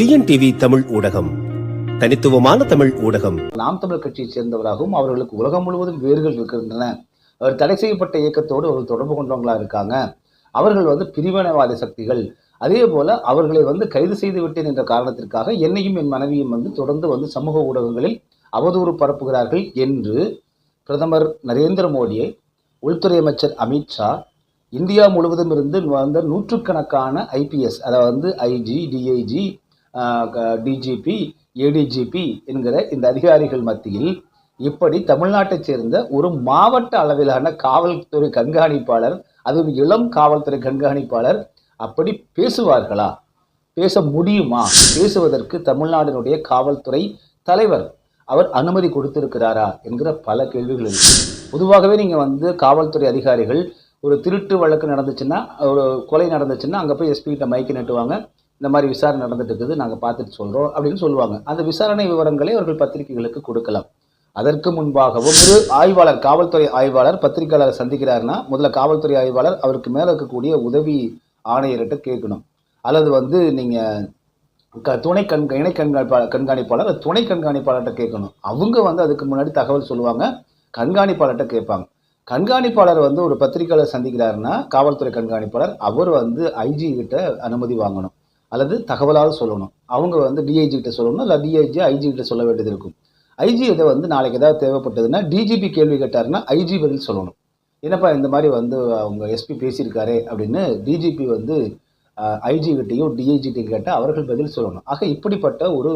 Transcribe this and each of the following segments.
TNTV Tamil ஊடகம். தனித்துவமான தமிழ் ஊடகம். நாம் தமிழ் கட்சியைச் சேர்ந்தவராகவும் அவர்களுக்கு உலகம் முழுவதும் வேர்கள் இருக்கின்றன. அவர் தடை செய்யப்பட்ட இயக்கத்தோடு அவர்கள் தொடர்பு கொண்டவங்களா இருக்காங்க. அவர்கள் வந்து பிரிவினைவாத சக்திகள். அதே போல அவர்களை வந்து கைது செய்து விட்டேன் என்ற காரணத்திற்காக என்னையும் என் மனைவியும் வந்து தொடர்ந்து வந்து சமூக ஊடகங்களில் அவதூறு பரப்புகிறார்கள் என்று பிரதமர் நரேந்திர மோடியை உள்துறை அமைச்சர் அமித்ஷா இந்தியா முழுவதும் இருந்து வந்த நூற்றுக்கணக்கான ஐபிஎஸ் அதாவது வந்து ஐஜி டிஐஜி டிஜிபி ஏடிஜிபி என்கிற இந்த அதிகாரிகள் மத்தியில் இப்படி தமிழ்நாட்டைச் சேர்ந்த ஒரு மாவட்ட அளவிலான காவல்துறை கண்காணிப்பாளர் அதுவும் இளம் காவல்துறை கண்காணிப்பாளர் அப்படி பேசுவார்களா? பேச முடியுமா? பேசுவதற்கு தமிழ்நாட்டினுடைய காவல்துறை தலைவர் அவர் அனுமதி கொடுத்திருக்கிறாரா என்கிற பல கேள்விகள் இருக்கு. பொதுவாகவே நீங்க வந்து காவல்துறை அதிகாரிகள் ஒரு திருட்டு வழக்கு நடந்துச்சுன்னா ஒரு கொலை நடந்துச்சுன்னா அங்கே போய் எஸ்பி கிட்ட மைக்கு நட்டுவாங்க. இந்த மாதிரி விசாரணை நடந்துட்டு இருக்குது நாங்கள் பார்த்துட்டு சொல்கிறோம் அப்படின்னு சொல்லுவாங்க. அந்த விசாரணை விவரங்களை அவர்கள் பத்திரிகைகளுக்கு கொடுக்கலாம். அதற்கு முன்பாகவும் ஒரு ஆய்வாளர் காவல்துறை ஆய்வாளர் பத்திரிகையாளரை சந்திக்கிறாருன்னா முதல்ல காவல்துறை ஆய்வாளர் அவருக்கு மேலே இருக்கக்கூடிய உதவி ஆணையர்கிட்ட கேட்கணும். அல்லது வந்து நீங்கள் க துணை கண் இணை கண்காணிப்பாளர் கண்காணிப்பாளர் துணை கண்காணிப்பாளர்கிட்ட கேட்கணும். அவங்க வந்து அதுக்கு முன்னாடி தகவல் சொல்லுவாங்க கண்காணிப்பாளர்கிட்ட கேட்பாங்க. கண்காணிப்பாளர் வந்து ஒரு பத்திரிகையாளர் சந்திக்கிறாருன்னா காவல்துறை கண்காணிப்பாளர் அவர் வந்து ஐஜி கிட்ட அனுமதி வாங்கணும். அல்லது தகவலாவது சொல்லணும். அவங்க வந்து டிஐஜி கிட்ட சொல்லணும் இல்லை டிஐஜி ஐஜி கிட்ட சொல்ல வேண்டியது இருக்கும். ஐஜி இதை வந்து நாளைக்கு ஏதாவது தேவைப்பட்டதுன்னா டிஜிபி கேள்வி கேட்டாருன்னா ஐஜி பதில் சொல்லணும். என்னப்பா இந்த மாதிரி வந்து அவங்க எஸ்பி பேசியிருக்காரே அப்படின்னு டிஜிபி வந்து ஐஜி கிட்டையும் டிஐஜிட்டையும் கேட்டால் அவர்கள் பதில் சொல்லணும். ஆக இப்படிப்பட்ட ஒரு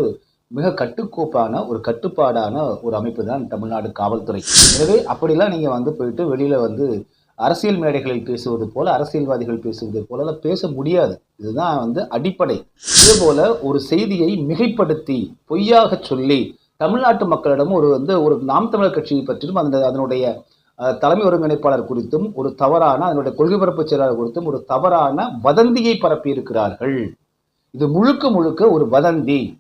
மிக கட்டுக்கோப்பான ஒரு கட்டுப்பாடான ஒரு அமைப்பு தான் தமிழ்நாடு காவல்துறை. எனவே அப்படிலாம் நீங்கள் வந்து போயிட்டு வெளியில் வந்து அரசியல் மேடைகளில் பேசுவது போல அரசியல்வாதிகள் பேசுவது போல பேச முடியாது. இதுதான் வந்து அடிப்படை. இதே போல ஒரு செய்தியை மிகைப்படுத்தி பொய்யாக சொல்லி தமிழ்நாட்டு மக்களிடம் ஒரு வந்து ஒரு நாம் தமிழர் கட்சியை பற்றியும் அந்த அதனுடைய தலைமை ஒருங்கிணைப்பாளர் குறித்தும் ஒரு தவறான அதனுடைய கொள்கை பரப்பு செயலாளர் குறித்தும் ஒரு தவறான வதந்தியை பரப்பியிருக்கிறார்கள். இது முழுக்க முழுக்க ஒரு வதந்தி.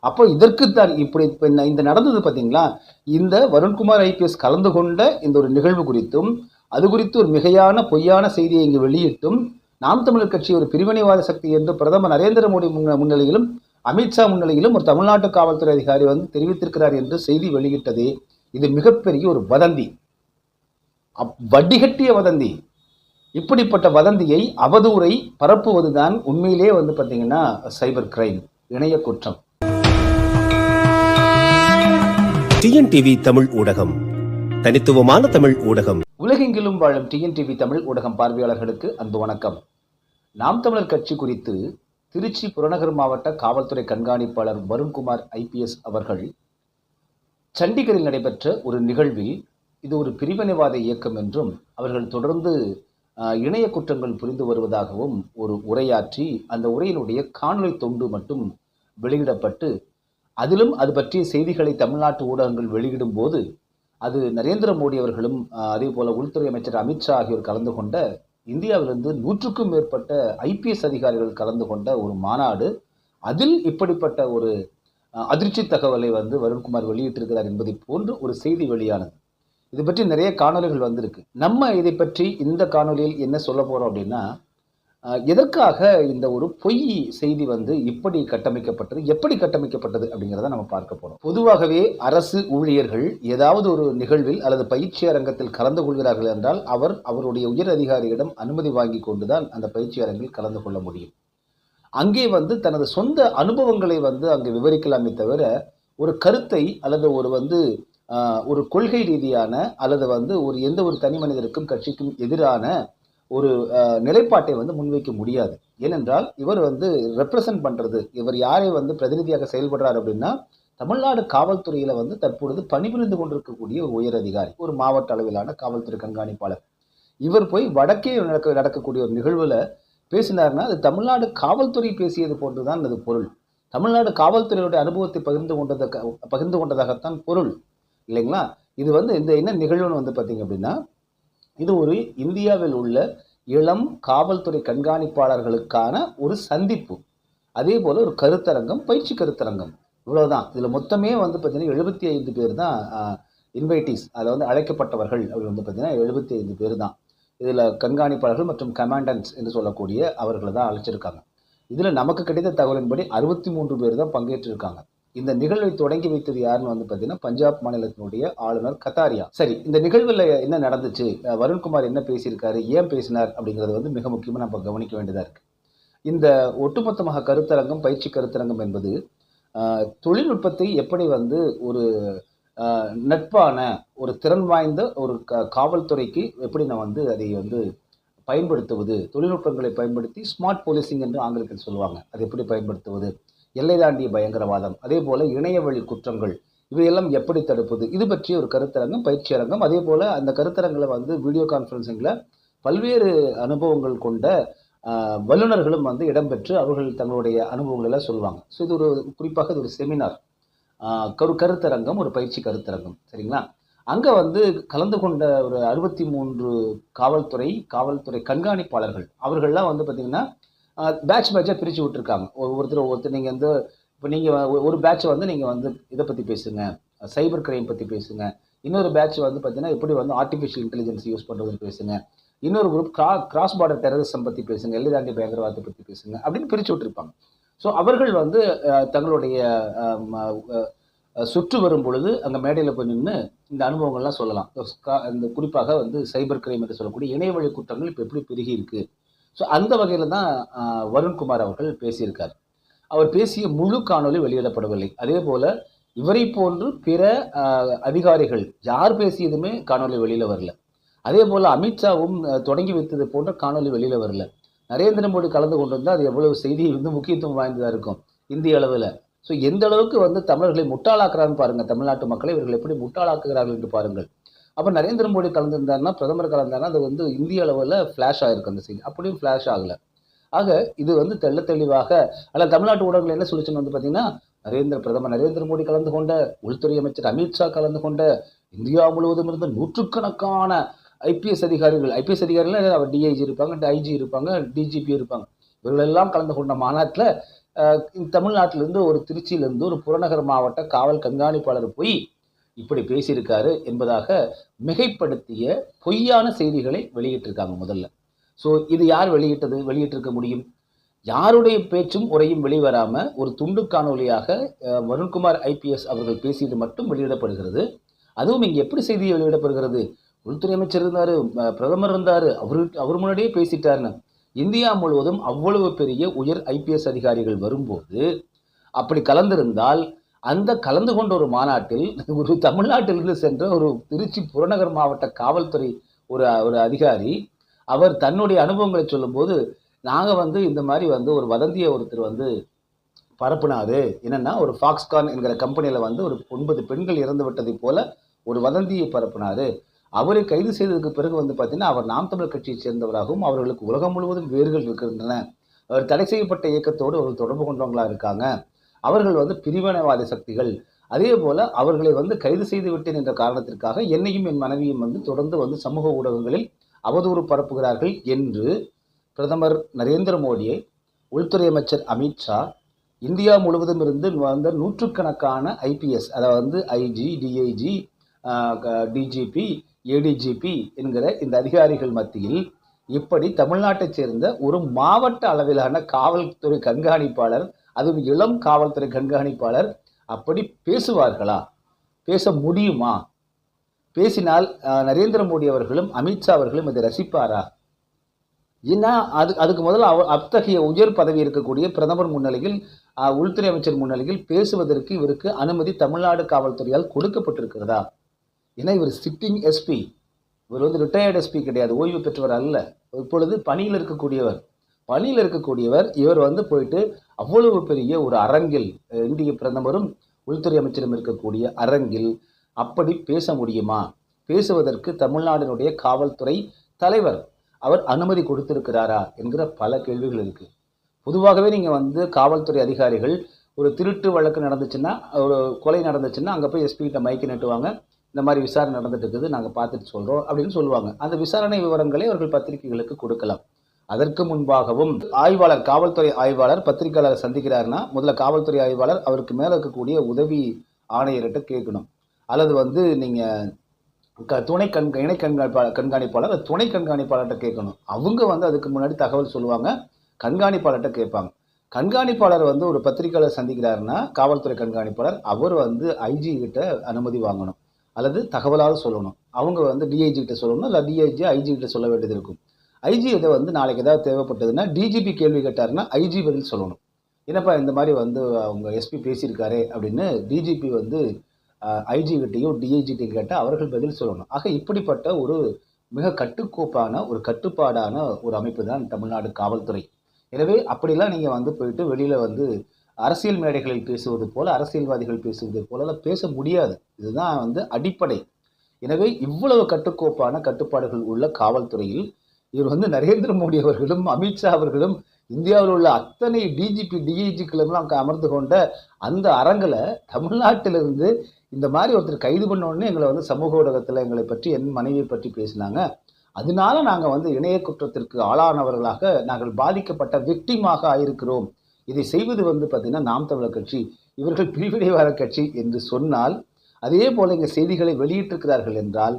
அப்போ இதற்குத்தான் இப்படி இப்போ இந்த- இந்த நடந்தது பார்த்தீங்களா இந்த வருண்குமார் ஐபிஎஸ் கலந்து கொண்ட இந்த ஒரு நிகழ்வு குறித்தும் அது குறித்து ஒரு மிகையான பொய்யான செய்தியை இங்கு வெளியிட்டும். நாம் தமிழர் கட்சி ஒரு பிரிவினைவாத சக்தி என்று பிரதமர் நரேந்திர மோடி முன்னிலையிலும் அமித்ஷா முன்னிலையிலும் ஒரு தமிழ்நாட்டு காவல்துறை அதிகாரி வந்து தெரிவித்திருக்கிறார் என்று செய்தி வெளியிட்டது. இது மிகப்பெரிய ஒரு வதந்தி. அப்- வடிகட்டிய வதந்தி. இப்படிப்பட்ட வதந்தியை அவதூறை பரப்புவதுதான் உண்மையிலே வந்து பார்த்தீங்கன்னா சைபர் கிரைம் இணைய குற்றம். டிஎன்டிவி தமிழ் ஊடகம். தனித்துவமான தமிழ் ஊடகம். உலகெங்கிலும் வாழும் டிஎன்டிவி தமிழ் ஊடகம் பார்வையாளர்களுக்கு அன்பு வணக்கம். நாம் தமிழர் கட்சி குறித்து திருச்சி புறநகர் மாவட்ட காவல்துறை கண்காணிப்பாளர் வருண்குமார் ஐபிஎஸ் அவர்கள் சண்டிகரில் நடைபெற்ற ஒரு நிகழ்வில் இது ஒரு பிரிவினைவாத இயக்கம் என்றும் அவர்கள் தொடர்ந்து ஆஹ், இணைய குற்றங்கள் புரிந்து வருவதாகவும் ஒரு உரையாற்றி அந்த உரையினுடைய காணொலி தொண்டு மட்டும் வெளியிடப்பட்டு அதிலும் அது பற்றிய செய்திகளை தமிழ்நாட்டு ஊடகங்கள் வெளியிடும் போது அது நரேந்திர மோடி அவர்களும் அதே போல உள்துறை அமைச்சர் அமித்ஷா ஆகியோர் கலந்து கொண்ட இந்தியாவிலிருந்து நூற்றுக்கும் மேற்பட்ட ஐபிஎஸ் அதிகாரிகள் கலந்து கொண்ட ஒரு மாநாடு. அதில் இப்படிப்பட்ட ஒரு அதிர்ச்சி தகவலை வந்து வருண்குமார் வெளியிட்டிருக்கிறார் என்பதை போன்று ஒரு செய்தி வெளியானது. இது பற்றி நிறைய காணொளிகள் வந்திருக்கு. நம்ம இதை பற்றி இந்த காணொளியில் என்ன சொல்ல போகிறோம் அப்படின்னா எதற்காக இந்த ஒரு பொய் செய்தி வந்து இப்படி கட்டமைக்கப்பட்டது எப்படி கட்டமைக்கப்பட்டது அப்படிங்கிறத நம்ம பார்க்க போறோம். பொதுவாகவே அரசு ஊழியர்கள் ஏதாவது ஒரு நிகழ்வில் அல்லது பயிற்சி அரங்கத்தில் கலந்து கொள்கிறார்கள் என்றால் அவர் அவருடைய உயர் அதிகாரியிடம் அனுமதி வாங்கி கொண்டுதான் அந்த பயிற்சி அரங்கில் கலந்து கொள்ள முடியும். அங்கே வந்து தனது சொந்த அனுபவங்களை வந்து அங்கே விவரிக்கலாமே தவிர ஒரு கருத்தை அல்லது ஒரு வந்து ஒரு கொள்கை ரீதியான அல்லது வந்து ஒரு எந்த ஒரு தனி மனிதருக்கும் கட்சிக்கும் எதிரான ஒரு நிலைப்பாட்டை வந்து முன்வைக்க முடியாது. ஏனென்றால் இவர் வந்து ரெப்ரசன்ட் பண்ணுறது இவர் யாரை வந்து பிரதிநிதியாக செயல்படுறார் அப்படின்னா தமிழ்நாடு காவல்துறையில் வந்து தற்பொழுது பணிபுரிந்து கொண்டிருக்கக்கூடிய ஒரு உயர் அதிகாரி ஒரு மாவட்ட அளவிலான காவல்துறை கண்காணிப்பாளர். இவர் போய் வடக்கே நடக்க நடக்கக்கூடிய ஒரு நிகழ்வில் பேசினார்னா அது தமிழ்நாடு காவல்துறை பேசியது போன்றுதான் அது பொருள். தமிழ்நாடு காவல்துறையுடைய அனுபவத்தை பகிர்ந்து கொண்டதாக பகிர்ந்து கொண்டதாகத்தான் பொருள். இல்லைங்களா? இது வந்து இந்த என்ன நிகழ்வுன்னு வந்து பார்த்தீங்க அப்படின்னா இது ஒரு இந்தியாவில் உள்ள இளம் காவல்துறை கண்காணிப்பாளர்களுக்கான ஒரு சந்திப்பு. அதே போல் ஒரு கருத்தரங்கம் பயிற்சி கருத்தரங்கம். இவ்வளோதான் இதில் மொத்தமே வந்து பார்த்திங்கன்னா எழுபத்தி ஐந்து பேர் தான் இன்வைட்டிஸ் அதில் வந்து அழைக்கப்பட்டவர்கள் அப்படி வந்து பார்த்தீங்கன்னா எழுபத்தி ஐந்து பேர் தான். இதில் கண்காணிப்பாளர்கள் மற்றும் கமாண்டன்ஸ் என்று சொல்லக்கூடிய அவர்களை தான் அழைச்சிருக்காங்க. இதில் நமக்கு கிடைத்த தகவலின்படி அறுபத்தி மூன்று பேர் தான் பங்கேற்றிருக்காங்க. இந்த நிகழ்வை தொடங்கி வைத்தது யாருன்னு வந்து பார்த்தீங்கன்னா பஞ்சாப் மாநிலத்தினுடைய ஆளுநர் கத்தாரியா. சரி இந்த நிகழ்வில் என்ன நடந்துச்சு? வருண்குமார் என்ன பேசியிருக்காரு? ஏன் பேசினார்? அப்படிங்கிறது வந்து மிக முக்கியமாக நம்ம கவனிக்க வேண்டியதாக இருக்கு. இந்த ஒட்டுமொத்தமாக கருத்தரங்கம் பயிற்சி கருத்தரங்கம் என்பது தொழில்நுட்பத்தை எப்படி வந்து ஒரு நட்பான ஒரு திறன் வாய்ந்த ஒரு க காவல்துறைக்கு எப்படி நான் வந்து அதை வந்து பயன்படுத்துவது? தொழில்நுட்பங்களை பயன்படுத்தி ஸ்மார்ட் போலீசிங் என்று ஆங்கிலத்தில் சொல்லுவாங்க. அதை எப்படி பயன்படுத்துவது? எல்லை தாண்டிய பயங்கரவாதம் அதே போல இணையவழி குற்றங்கள் இவையெல்லாம் எப்படி தடுப்பது? இது பற்றிய ஒரு கருத்தரங்கம் பயிற்சி அரங்கம். அதே போல அந்த கருத்தரங்களை வந்து வீடியோ கான்ஃபரன்சிங்கில் பல்வேறு அனுபவங்கள் கொண்ட வல்லுநர்களும் வந்து இடம்பெற்று அவர்கள் தங்களுடைய அனுபவங்கள் எல்லாம் சொல்லுவாங்க. ஸோ இது ஒரு குறிப்பாக இது ஒரு செமினார் கரு கருத்தரங்கம் ஒரு பயிற்சி கருத்தரங்கம். சரிங்களா? அங்கே வந்து கலந்து கொண்ட ஒரு அறுபத்தி மூன்று காவல்துறை காவல்துறை கண்காணிப்பாளர்கள் அவர்கள்லாம் வந்து பார்த்தீங்கன்னா பேட்ச் பேட்சாக பிரித்து விட்டுருக்காங்க. ஒவ்வொருத்தர் ஒவ்வொருத்தர் நீங்கள் வந்து இப்போ நீங்கள் ஒரு பேட்ச் வந்து நீங்கள் வந்து இதை பற்றி பேசுங்க. சைபர் கிரைம் பற்றி பேசுங்க. இன்னொரு பேட்ச் வந்து பார்த்தீங்கன்னா எப்படி வந்து ஆர்டிஃபிஷியல் இன்டெலிஜென்ஸ் யூஸ் பண்ணுறதுன்னு பேசுங்க. இன்னொரு குரூப் கிரா கிராஸ் பார்டர் டெரரிசம் பற்றி பேசுங்க. எல்லைதாண்டி பயங்கரவாதத்தை பற்றி பேசுங்க. அப்படின்னு பிரித்து விட்டுருப்பாங்க. ஸோ அவர்கள் வந்து தங்களுடைய சுற்று வரும் பொழுது அங்கே மேடையில் போய் நின்று இந்த அனுபவங்கள்லாம் சொல்லலாம். இந்த குறிப்பாக வந்து சைபர் கிரைம் என்று சொல்லக்கூடிய இணையவழி குற்றங்கள் இப்போ எப்படி பெருகி இருக்குது ஸோ அந்த வகையில் தான் வருண்குமார் அவர்கள் பேசியிருக்கார். அவர் பேசிய முழு காணொளி வெளியிடப்படவில்லை. அதே போல் இவரை போன்று பிற அதிகாரிகள் யார் பேசியதுமே காணொளி வெளியில் வரல. அதே போல் அமித்ஷாவும் தொடங்கி வைத்தது போன்ற காணொளி வெளியில் வரல. நரேந்திர மோடி கலந்து கொண்டிருந்தா அது எவ்வளவு செய்தி வந்து முக்கியத்துவம் வாய்ந்ததாக இருக்கும் இந்திய அளவில். ஸோ எந்த அளவுக்கு வந்து தமிழர்களை முட்டாளாக்குறான்னு பாருங்கள் தமிழ்நாட்டு மக்களை இவர்கள் எப்படி முட்டாளாக்குகிறார்கள் என்று பாருங்கள். அப்போ நரேந்திர மோடி கலந்துருந்தாருன்னா பிரதமர் கலந்தாருன்னா அது வந்து இந்திய அளவில் ஃப்ளாஷ் ஆகிருக்கு அந்த செய்தி. அப்படியும் ஃப்ளாஷ் ஆகலை. ஆக இது வந்து தெள்ள தெளிவாக அல்ல தமிழ்நாட்டு ஊடகங்கள் என்ன சொல்லிச்சுன்னு வந்து பார்த்தீங்கன்னா நரேந்திர பிரதமர் நரேந்திர மோடி கலந்து கொண்ட உள்துறை அமைச்சர் அமித்ஷா கலந்து கொண்ட இந்தியா முழுவதும் இருந்த நூற்றுக்கணக்கான ஐபிஎஸ் அதிகாரிகள் ஐபிஎஸ் அதிகாரிகள் அவர் டிஐஜி இருப்பாங்க ஐஜி இருப்பாங்க டிஜிபி இருப்பாங்க. இவர்கள் எல்லாம் கலந்து கொண்ட மாநாட்டில் தமிழ்நாட்டிலிருந்து ஒரு திருச்சியிலேருந்து ஒரு புறநகர் மாவட்ட காவல் கண்காணிப்பாளர் போய் இப்படி பேசியிருக்காரு என்பதாக மிகைப்படுத்திய பொய்யான செய்திகளை வெளியிட்டிருக்காங்க முதல்ல. ஸோ இது யார் வெளியிட்டது? வெளியிட்டிருக்க முடியும். யாருடைய பேச்சும் உரையும் வெளிவராம ஒரு துண்டு காணொலியாக வருண்குமார் ஐபிஎஸ் அவர்கள் பேசியது மட்டும் வெளியிடப்படுகிறது. அதுவும் இங்கே எப்படி செய்தி வெளியிடப்படுகிறது? உள்துறை அமைச்சர் இருந்தார் பிரதமர் இருந்தார் அவரு அவர் முன்னாடியே பேசிட்டார்னு இந்தியா முழுவதும் அவ்வளவு பெரிய உயர் ஐபிஎஸ் அதிகாரிகள் வரும்போது அப்படி கலந்திருந்தால் அந்த கலந்து கொண்ட ஒரு மாநாட்டில் ஒரு தமிழ்நாட்டிலிருந்து சென்ற ஒரு திருச்சி புறநகர் மாவட்ட காவல்துறை ஒரு ஒரு அதிகாரி அவர் தன்னுடைய அனுபவங்களை சொல்லும்போது நாங்கள் வந்து இந்த மாதிரி வந்து ஒரு வதந்தியை ஒருத்தர் வந்து பரப்புனாரு. என்னன்னா ஒரு ஃபாக்ஸ்கான் என்கிற கம்பெனியில் வந்து ஒரு ஒன்பது பெண்கள் இறந்து விட்டதைப் போல ஒரு வதந்தியை பரப்புனாரு. அவரை கைது செய்ததுக்கு பிறகு வந்து பார்த்தீங்கன்னா அவர் நாம் தமிழர் கட்சியைச் சேர்ந்தவராகவும் அவர்களுக்கு உலகம் முழுவதும் வேர்கள் இருக்கின்றன. அவர் தடை செய்யப்பட்ட இயக்கத்தோடு அவர் தொடர்பு கொண்டவங்களாக இருக்காங்க. அவர்கள் வந்து பிரிவினைவாத சக்திகள். அதே போல அவர்களை வந்து கைது செய்து விட்டேன் என்ற காரணத்திற்காக என்னையும் என் மனைவியும் வந்து தொடர்ந்து வந்து சமூக ஊடகங்களில் அவதூறு பரப்புகிறார்கள் என்று பிரதமர் நரேந்திர மோடியை உள்துறை அமைச்சர் அமித்ஷா இந்தியா முழுவதும் இருந்து வந்த நூற்றுக்கணக்கான ஐபிஎஸ் அதாவது வந்து ஐஜி டிஐஜி டிஜிபி ஏடிஜிபி என்கிற இந்த அதிகாரிகள் மத்தியில் இப்படி தமிழ்நாட்டைச் சேர்ந்த ஒரு மாவட்ட அளவிலான காவல்துறை கண்காணிப்பாளர் அதுவும் இளம் காவல்துறை கண்காணிப்பாளர் அப்படி பேசுவார்களா? பேச முடியுமா? பேசினால் நரேந்திர மோடி அவர்களும் அமித்ஷா அவர்களும் இதை ரசிப்பாரா? ஏன்னா அது அதுக்கு முதல்ல அவ அத்தகைய உயர் பதவி இருக்கக்கூடிய பிரதமர் முன்னிலையில் உள்துறை அமைச்சர் முன்னிலையில் பேசுவதற்கு இவருக்கு அனுமதி தமிழ்நாடு காவல்துறையால் கொடுக்கப்பட்டிருக்கிறதா? ஏன்னா இவர் சிட்டிங் எஸ்பி. இவர் வந்து ரிட்டையர்டு எஸ்பி கிடையாது ஓய்வு பெற்றவர் அல்ல. இப்பொழுது பணியில் இருக்கக்கூடியவர். பணியில் இருக்கக்கூடியவர் இவர் வந்து போயிட்டு அவ்வளவு பெரிய ஒரு அரங்கில் இந்திய பிரதமரும் உள்துறை அமைச்சரும் இருக்கக்கூடிய அரங்கில் அப்படி பேச முடியுமா? பேசுவதற்கு தமிழ்நாட்டினுடைய காவல்துறை தலைவர் அவர் அனுமதி கொடுத்திருக்கிறாரா என்கிற பல கேள்விகள் இருக்கு. பொதுவாகவே நீங்கள் வந்து காவல்துறை அதிகாரிகள் ஒரு திருட்டு வழக்கு நடந்துச்சுன்னா ஒரு கொலை நடந்துச்சுன்னா அங்கே போய் எஸ்பிகிட்ட மைக்கு நட்டுவாங்க. இந்த மாதிரி விசாரணை நடந்துட்டு இருக்குது நாங்கள் பார்த்துட்டு சொல்கிறோம் அப்படின்னு சொல்லுவாங்க. அந்த விசாரணை விவரங்களை அவர்கள் பத்திரிகைகளுக்கு கொடுக்கலாம். அதற்கு முன்பாகவும் ஆய்வாளர் காவல்துறை ஆய்வாளர் பத்திரிகையாளரை சந்திக்கிறாருன்னா முதல்ல காவல்துறை ஆய்வாளர் அவருக்கு மேலே இருக்கக்கூடிய உதவி ஆணையர்கிட்ட கேட்கணும். அல்லது வந்து நீங்கள் க துணை கண் இணை கண்காணிப்பாளர் கண்காணிப்பாளர் துணை கண்காணிப்பாளர்கிட்ட கேட்கணும். அவங்க வந்து அதுக்கு முன்னாடி தகவல் சொல்லுவாங்க கண்காணிப்பாளர்கிட்ட கேட்பாங்க. கண்காணிப்பாளர் வந்து ஒரு பத்திரிகையாளர் சந்திக்கிறாருன்னா காவல்துறை கண்காணிப்பாளர் அவர் வந்து ஐஜி கிட்ட அனுமதி வாங்கணும். அல்லது தகவலாக சொல்லணும். அவங்க வந்து டிஐஜி கிட்ட சொல்லணும் இல்லை டிஐஜி ஐஜி கிட்ட சொல்ல வேண்டியது இருக்கும். ஐஜி இதை வந்து நாளைக்கு ஏதாவது தேவைப்பட்டதுன்னா டிஜிபி கேள்வி கேட்டாருன்னா ஐஜி பதில் சொல்லணும். என்னப்பா இந்த மாதிரி வந்து அவங்க எஸ்பி பேசியிருக்காரே அப்படின்னு டிஜிபி வந்து ஐஜி கிட்டையும் டிஐஜிட்டையும் கேட்டால் அவர்கள் பதில் சொல்லணும். ஆக இப்படிப்பட்ட ஒரு மிக கட்டுக்கோப்பான ஒரு கட்டுப்பாடான ஒரு அமைப்பு தான் தமிழ்நாடு காவல்துறை. எனவே அப்படிலாம் நீங்கள் வந்து போயிட்டு வெளியில் வந்து அரசியல் மேடைகளில் பேசுவது போல அரசியல்வாதிகள் பேசுவது போல பேச முடியாது. இதுதான் வந்து அடிப்படை. எனவே இவ்வளவு கட்டுக்கோப்பான கட்டுப்பாடுகள் உள்ள காவல்துறையில் இவர் வந்து நரேந்திர மோடி அவர்களும் அமித்ஷா அவர்களும் இந்தியாவில் உள்ள அத்தனை டிஜிபி டிஐஜிக்களும் அமர்ந்து கொண்ட அந்த அரங்கில் தமிழ்நாட்டிலிருந்து இந்த மாதிரி ஒருத்தர் கைது பண்ண எங்களை வந்து சமூக ஊடகத்தில் எங்களை பற்றி என் மனைவியை பற்றி பேசினாங்க. அதனால நாங்கள் வந்து இணைய குற்றத்திற்கு ஆளானவர்களாக நாங்கள் பாதிக்கப்பட்ட விக்டிமாக ஆயிருக்கிறோம். இதை செய்வது வந்து பார்த்தீங்கன்னா நாம் தமிழர் கட்சி இவர்கள் பிரிவினைவாத கட்சி என்று சொன்னால் அதே போல இங்கே செய்திகளை வெளியிட்டிருக்கிறார்கள் என்றால்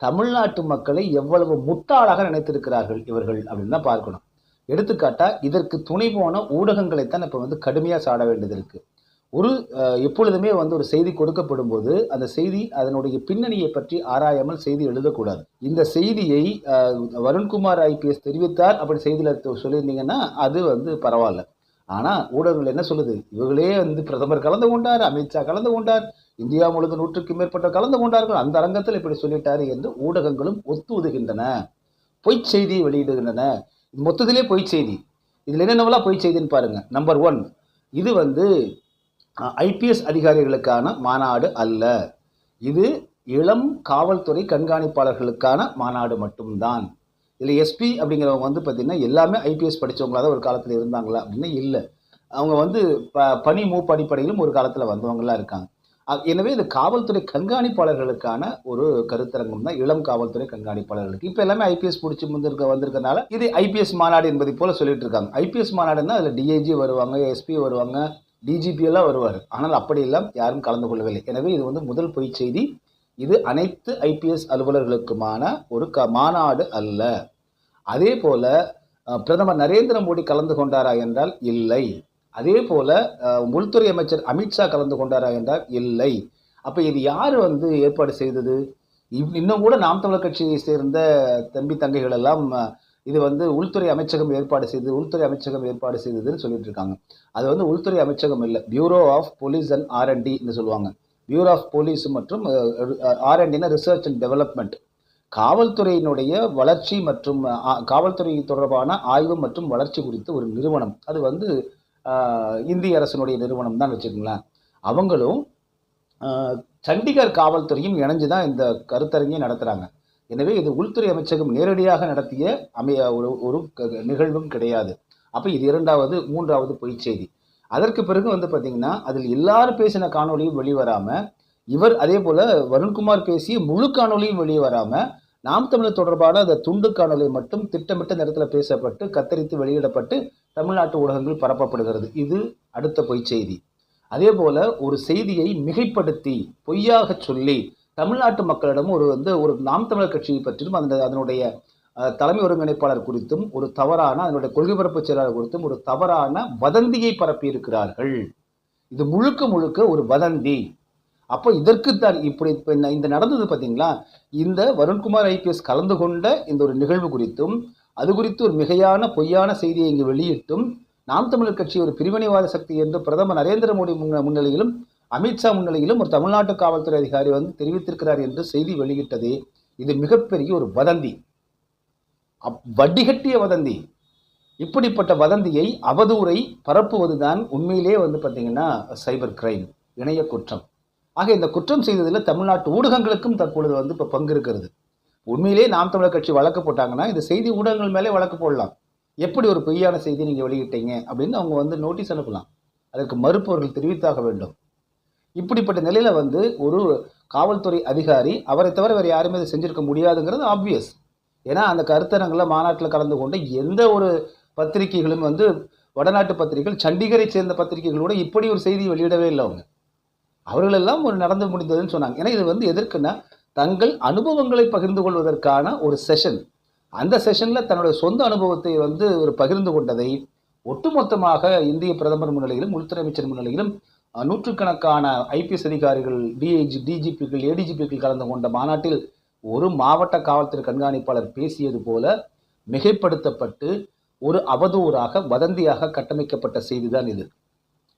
தமிழ்நாட்டு மக்களை எவ்வளவு முட்டாளாக நினைத்திருக்கிறார்கள் இவர்கள் அப்படின்னு தான் பார்க்கணும். எடுத்துக்காட்டா இதற்கு துணை போன ஊடகங்களைத்தான் இப்போ வந்து கடுமையாக சாட வேண்டியது இருக்கு. ஒரு எப்பொழுதுமே வந்து ஒரு செய்தி கொடுக்கப்படும் போது அந்த செய்தி அதனுடைய பின்னணியை பற்றி ஆராயாமல் செய்தி எழுதக்கூடாது. இந்த செய்தியை வருண்குமார் ஐபிஎஸ் தெரிவித்தார் அப்படி செய்தியில் சொல்லியிருந்தீங்கன்னா அது வந்து பரவாயில்ல. ஆனால் ஊடகங்கள் என்ன சொல்லுது? இவர்களே வந்து பிரதமர் கலந்து கொண்டார் அமித்ஷா கலந்து கொண்டார் இந்தியா முழுவதும் நூற்றுக்கு மேற்பட்ட கலந்து கொண்டார்கள். அந்த அரங்கத்தில் இப்படி சொல்லிட்டாரு என்று ஊடகங்களும் ஒத்துவதுகின்றன பொய் செய்தியை வெளியிடுகின்றன. மொத்தத்திலே பொய் செய்தி. இதில் என்னென்னவெல்லாம் பொய் செய்தின்னு பாருங்க. நம்பர் ஒன் இது வந்து ஐபிஎஸ் அதிகாரிகளுக்கான மாநாடு அல்ல. இது இளம் காவல்துறை கண்காணிப்பாளர்களுக்கான மாநாடு மட்டும்தான். இதில் எஸ்பி அப்படிங்கிறவங்க வந்து பார்த்திங்கன்னா எல்லாமே ஐபிஎஸ் படித்தவங்களா தான் ஒரு காலத்தில் இருந்தாங்களா அப்படின்னா இல்லை. அவங்க வந்து ப பணி மூப்பு அடிப்படையிலும் ஒரு காலத்தில் வந்தவங்களா இருக்காங்க. எனவே இது காவல்துறை கண்காணிப்பாளர்களுக்கான ஒரு கருத்தரங்கம் தான். இளம் காவல்துறை கண்காணிப்பாளர்களுக்கு. இப்போ எல்லாமே ஐபிஎஸ் பிடிச்சி வந்திருக்க வந்திருக்கனால இது ஐபிஎஸ் மாநாடு என்பதை போல சொல்லிட்டு இருக்காங்க. ஐபிஎஸ் மாநாடுன்னா அதில் டிஐஜி வருவாங்க எஸ்பி வருவாங்க டிஜிபி எல்லாம் வருவார். ஆனால் அப்படி எல்லாம் யாரும் கலந்து கொள்ளவில்லை. எனவே இது வந்து முதல் பொய் செய்தி. இது அனைத்து ஐபிஎஸ் அலுவலர்களுக்குமான ஒரு க மாநாடு அல்ல. அதே போல பிரதமர் நரேந்திர மோடி கலந்து கொண்டாரா என்றால் இல்லை. அதே போல உள்துறை அமைச்சர் அமித்ஷா கலந்து கொண்டாரா என்றால் இல்லை. அப்போ இது யார் வந்து ஏற்பாடு செய்தது? இன்னும் கூட நாம் தமிழர் கட்சியை சேர்ந்த தம்பி தங்கைகள் எல்லாம் இது வந்து உள்துறை அமைச்சகம் ஏற்பாடு செய்தது உள்துறை அமைச்சகம் ஏற்பாடு செய்ததுன்னு சொல்லிட்டு இருக்காங்க. அது வந்து உள்துறை அமைச்சகம் இல்லை பியூரோ ஆஃப் போலீஸ் அண்ட் ஆர்என்டின்னு சொல்லுவாங்க. பியூரோ ஆஃப் போலீஸ் மற்றும் ஆர்என்டினா ரிசர்ச் அண்ட் டெவலப்மெண்ட் காவல்துறையினுடைய வளர்ச்சி மற்றும் காவல்துறை தொடர்பான ஆய்வு மற்றும் வளர்ச்சி குறித்த ஒரு நிறுவனம். அது வந்து இந்திய அரசினுடைய நிறுவனம் தான் வச்சுக்கோங்களேன். அவங்களும் சண்டிகர் காவல்துறையும் இணைஞ்சு தான் இந்த கருத்தரங்கை நடத்துகிறாங்க எனவே இது உள்துறை அமைச்சகம் நேரடியாக நடத்திய அமைய ஒரு ஒரு நிகழ்வும் கிடையாது. அப்போ இது இரண்டாவது மூன்றாவது பொய்ச் செய்தி. அதற்கு பிறகு வந்து பார்த்தீங்கன்னா அதில் எல்லாரும் பேசின காணொளியும் வெளிவராமல் இவர் அதே போல் வருண்குமார் பேசிய முழு காணொளியும் வெளியே வராமல் நாம் தமிழர் தொடர்பான அந்த துண்டு காணொலி மட்டும் திட்டமிட்ட நேரத்தில் பேசப்பட்டு கத்தரித்து வெளியிடப்பட்டு தமிழ்நாட்டு ஊடகங்கள் பரப்பப்படுகிறது. இது அடுத்த பொய் செய்தி. அதே போல ஒரு செய்தியை மிகைப்படுத்தி பொய்யாக சொல்லி தமிழ்நாட்டு மக்களிடம் ஒரு வந்து ஒரு நாம் தமிழர் கட்சியை பற்றியும் அந்த அதனுடைய தலைமை ஒருங்கிணைப்பாளர் குறித்தும் ஒரு தவறான அதனுடைய கொள்கை பரப்பு செயலாளர் குறித்தும் ஒரு தவறான வதந்தியை பரப்பியிருக்கிறார்கள். இது முழுக்க முழுக்க ஒரு வதந்தி. அப்போ இதற்கு தான் இப்படி இப்போ இந்த- நடந்தது பார்த்தீங்களா? இந்த வருண்குமார் ஐபிஎஸ் கலந்து கொண்ட இந்த ஒரு நிகழ்வு குறித்தும் அது குறித்து ஒரு மிகையான பொய்யான செய்தியை இங்கு வெளியிட்டும் நாம் தமிழர் கட்சி ஒரு பிரிவினைவாத சக்தி என்று பிரதமர் நரேந்திர மோடி முன்னிலையிலும் அமித்ஷா முன்னிலையிலும் ஒரு தமிழ்நாட்டு காவல்துறை அதிகாரி வந்து தெரிவித்திருக்கிறார் என்று செய்தி வெளியிட்டது. இது மிகப்பெரிய ஒரு வதந்தி. வடிகட்டிய வதந்தி. இப்படிப்பட்ட வதந்தியை அவதூறை பரப்புவதுதான் உண்மையிலே வந்து பார்த்தீங்கன்னா சைபர் கிரைம் இணைய குற்றம். ஆக இந்த குற்றம் செய்ததில் தமிழ்நாட்டு ஊடகங்களுக்கும் தற்பொழுது வந்து இப்போ பங்கு இருக்கிறது. உண்மையிலே நாம் தமிழர் கட்சி வழக்கு போட்டாங்கன்னா இந்த செய்தி ஊடகங்கள் மேலே வழக்கு போடலாம். எப்படி ஒரு பொய்யான செய்தி நீங்கள் வெளியிட்டீங்க அப்படின்னு அவங்க வந்து நோட்டீஸ் அனுப்பலாம். அதற்கு மறுப்பவர்கள் தெரிவித்தாக வேண்டும். இப்படிப்பட்ட நிலையில் வந்து ஒரு காவல்துறை அதிகாரி அவரை தவிர வேறு யாருமே இதை செஞ்சிருக்க முடியாதுங்கிறது ஆப்வியஸ் ஏன்னா அந்த கருத்தரங்கில் மாநாட்டில் கலந்து கொண்ட எந்த ஒரு பத்திரிகைகளும் வந்து வடநாட்டு பத்திரிகைகள் சண்டிகரை சேர்ந்த பத்திரிகைகளோட இப்படி ஒரு செய்தி வெளியிடவே இல்லை அவங்க. அவர்களெல்லாம் ஒரு நடந்து முடிந்ததுன்னு சொன்னாங்க. ஏன்னா இது வந்து எதற்குன்னா தங்கள் அனுபவங்களை பகிர்ந்து கொள்வதற்கான ஒரு செஷன் அந்த செஷனில் தன்னுடைய சொந்த அனுபவத்தை வந்து ஒரு பகிர்ந்து கொண்டதை ஒட்டுமொத்தமாக இந்திய பிரதமர் முன்னிலையிலும் உள்துறை அமைச்சர் முன்னிலையிலும் நூற்றுக்கணக்கான ஐபிஎஸ் அதிகாரிகள் டிஐஜி டிஜிபிக்கள் ஏடிஜிபிகள் கலந்து கொண்ட மாநாட்டில் ஒரு மாவட்ட காவல்துறை கண்காணிப்பாளர் பேசியது போல மிகைப்படுத்தப்பட்டு ஒரு அவதூறாக வதந்தியாக கட்டமைக்கப்பட்ட செய்திதான் இது.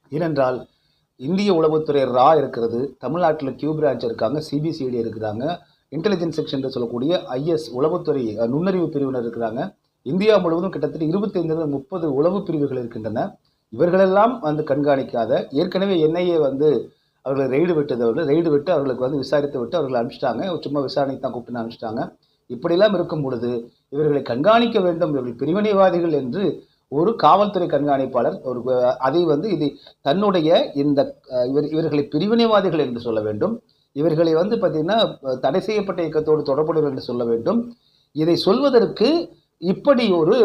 ஏனென்றால் இந்திய உளவுத்துறை ரா இருக்கிறது தமிழ்நாட்டில் கியூ பிரான்ச் இருக்காங்க சிபிசிஐடி இருக்கிறாங்க இன்டெலிஜென்ஸ் செக்ஷன் சொல்லக்கூடிய ஐஎஸ் உளவுத்துறை நுண்ணறிவு பிரிவினர் இருக்கிறாங்க. இந்தியா முழுவதும் கிட்டத்தட்ட இருபத்தைந்து முப்பது உளவு பிரிவுகள் இருக்கின்றன. இவர்களெல்லாம் வந்து கண்காணிக்காத ஏற்கனவே என்ஐஏ வந்து அவர்களை ரெய்டு விட்டது விட ரெய்டு விட்டு அவர்களுக்கு வந்து விசாரித்து விட்டு அவர்களை அனுப்பிச்சிட்டாங்க. சும்மா விசாரணைக்கு தான் கூப்பிட்டு அனுப்பிச்சிட்டாங்க. இப்படிலாம் இருக்கும் பொழுது இவர்களை கண்காணிக்க வேண்டும். இவர்கள் பிரிவினைவாதிகள் என்று ஒரு காவல்துறை கண்காணிப்பாளர் ஒரு அதை வந்து இது தன்னுடைய இந்த இவர் இவர்களை பிரிவினைவாதிகள் என்று சொல்ல வேண்டும். இவர்களை வந்து பார்த்தீங்கன்னா தடை செய்யப்பட்ட இயக்கத்தோடு தொடர்புடையவர் என்று சொல்ல வேண்டும். இதை சொல்வதற்கு இப்படி ஒரு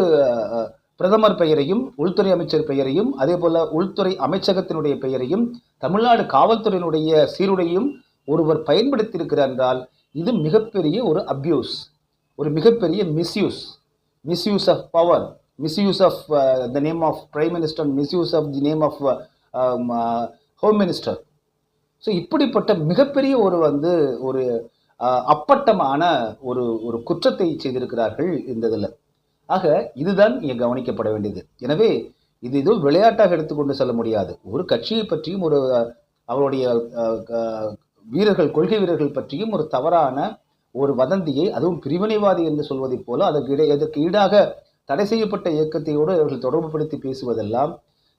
பிரதமர் பெயரையும் உள்துறை அமைச்சர் பெயரையும் அதே போல உள்துறை அமைச்சகத்தினுடைய பெயரையும் தமிழ்நாடு காவல்துறையினுடைய சீருடையும் ஒருவர் பயன்படுத்தியிருக்கிறார் என்றால் இது மிகப்பெரிய ஒரு அப்யூஸ் ஒரு மிகப்பெரிய misuse misuse of power misuse of the name of prime minister misuse of the name of home minister so இப்படிப்பட்ட மிகப்பெரிய ஒரு வந்து ஒரு uh, அப்பட்டமான ஒரு ஒரு குற்றத்தை செய்திருக்கிறார்கள் இந்த இதில். ஆக இதுதான் இங்கே கவனிக்கப்பட வேண்டியது. எனவே இது இது விளையாட்டாக எடுத்துக்கொண்டு செல்ல முடியாது. ஒரு கட்சியை பற்றியும் ஒரு அவருடைய வீரர்கள் கொள்கை வீரர்கள் பற்றியும் ஒரு தவறான ஒரு வதந்தியை அதுவும் பிரிவினைவாதி என்று சொல்வதைப் போல அதற்கு இடை அதற்கு ஈடாக தடை செய்யப்பட்ட இயக்கத்தையோடு அவர்கள் தொடர்புபடுத்தி பேசுவதெல்லாம்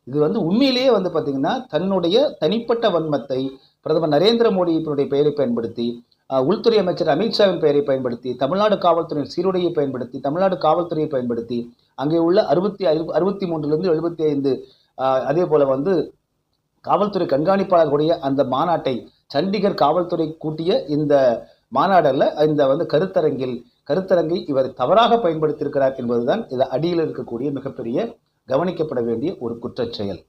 இது வந்து உண்மையிலேயே வந்து பார்த்தீங்கன்னா தன்னுடைய தனிப்பட்ட வன்மத்தை பிரதமர் நரேந்திர மோடியினுடைய பெயரை பயன்படுத்தி உள்துறை அமைச்சர் அமித்ஷாவின் பெயரை பயன்படுத்தி தமிழ்நாடு காவல்துறையின் சீருடையை பயன்படுத்தி தமிழ்நாடு காவல்துறையை பயன்படுத்தி அங்கே உள்ள அறுபத்தி அறுபத்தி மூன்றிலிருந்து எழுபத்தி ஐந்து அதே போல் வந்து காவல்துறை கண்காணிப்பாளர்களுடைய அந்த மாநாட்டை சண்டிகர் காவல்துறை கூட்டிய இந்த மாநாடல்ல இந்த வந்து கருத்தரங்கில் கருத்தரங்கை இவர் தவறாக பயன்படுத்தியிருக்கிறார் என்பதுதான் இது அடியில் இருக்கக்கூடிய மிகப்பெரிய கவனிக்கப்பட வேண்டிய ஒரு குற்றச்செயல்.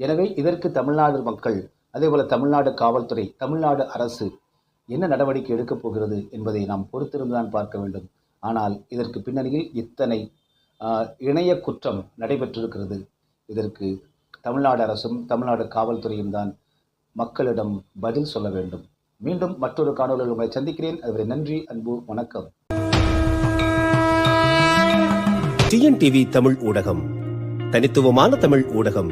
எனவே இதற்கு தமிழ்நாடு மக்கள் அதேபோல தமிழ்நாடு காவல்துறை தமிழ்நாடு அரசு என்ன நடவடிக்கை எடுக்கப் போகிறது என்பதை நாம் பொறுத்திருந்துதான் பார்க்க வேண்டும். ஆனால் இதற்கு பின்னணியில் இத்தனை இணைய குற்றம் நடைபெற்றிருக்கிறது. இதற்கு தமிழ்நாடு அரசும் தமிழ்நாடு காவல்துறையும் தான் மக்களிடம் பதில் சொல்ல வேண்டும். மீண்டும் மற்றொரு காணொலியில் உங்களை சந்திக்கிறேன். அதுவரை நன்றி அன்பு வணக்கம். டிஎன்டிவி தமிழ் ஊடகம். தனித்துவமான தமிழ் ஊடகம்.